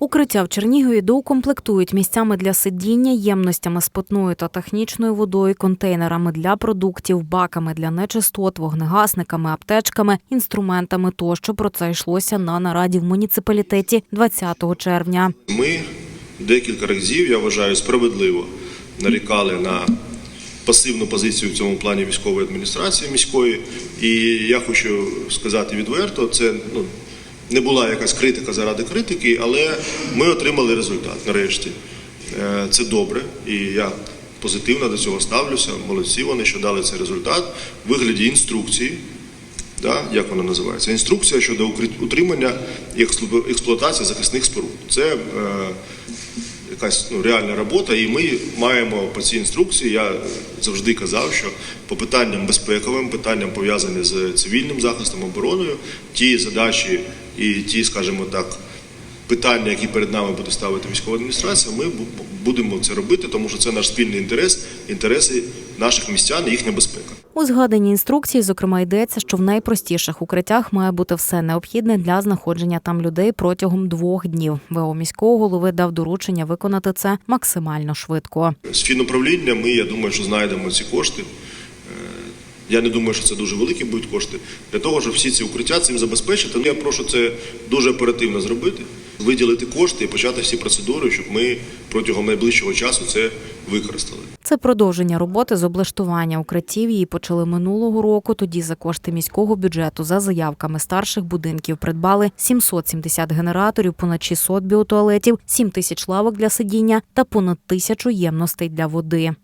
Укриття в Чернігові доукомплектують місцями для сидіння, ємностями з питною та технічною водою, контейнерами для продуктів, баками для нечистот, вогнегасниками, аптечками, інструментами тощо. Про це йшлося на нараді в муніципалітеті 20 червня. Ми декілька разів, я вважаю, справедливо нарікали на пасивну позицію в цьому плані військової адміністрації міської. І я хочу сказати відверто, це ну, не була якась критика заради критики, але ми отримали результат нарешті. Е, Це добре, і я позитивно до цього ставлюся. Молодці вони, що дали цей результат в вигляді інструкції. Да, як вона називається? Інструкція щодо утримання і експлуатації захисних споруд. Це е, якась ну, реальна робота, і ми маємо по цій інструкції. Я завжди казав, що по питанням безпековим, питанням пов'язаним з цивільним захистом, обороною, ті задачі і ті, скажімо так, питання, які перед нами буде ставити військова адміністрація, ми будемо це робити, тому що це наш спільний інтерес, інтереси наших містян і їхня безпека. У згаданій інструкції, зокрема, йдеться, що в найпростіших укриттях має бути все необхідне для знаходження там людей протягом двох днів. ВО міського голови дав доручення виконати це максимально швидко. З фінуправління ми, я думаю, що знайдемо ці кошти. Я не думаю, що це дуже великі будуть кошти. Для того, щоб всі ці укриття цим забезпечити, ну, я прошу це дуже оперативно зробити, виділити кошти і почати всі процедури, щоб ми протягом найближчого часу це використали. Це продовження роботи з облаштування укриттів. Її почали минулого року. Тоді за кошти міського бюджету за заявками старших будинків придбали 770 генераторів, понад 600 біотуалетів, 7 тисяч лавок для сидіння та понад тисячу ємностей для води.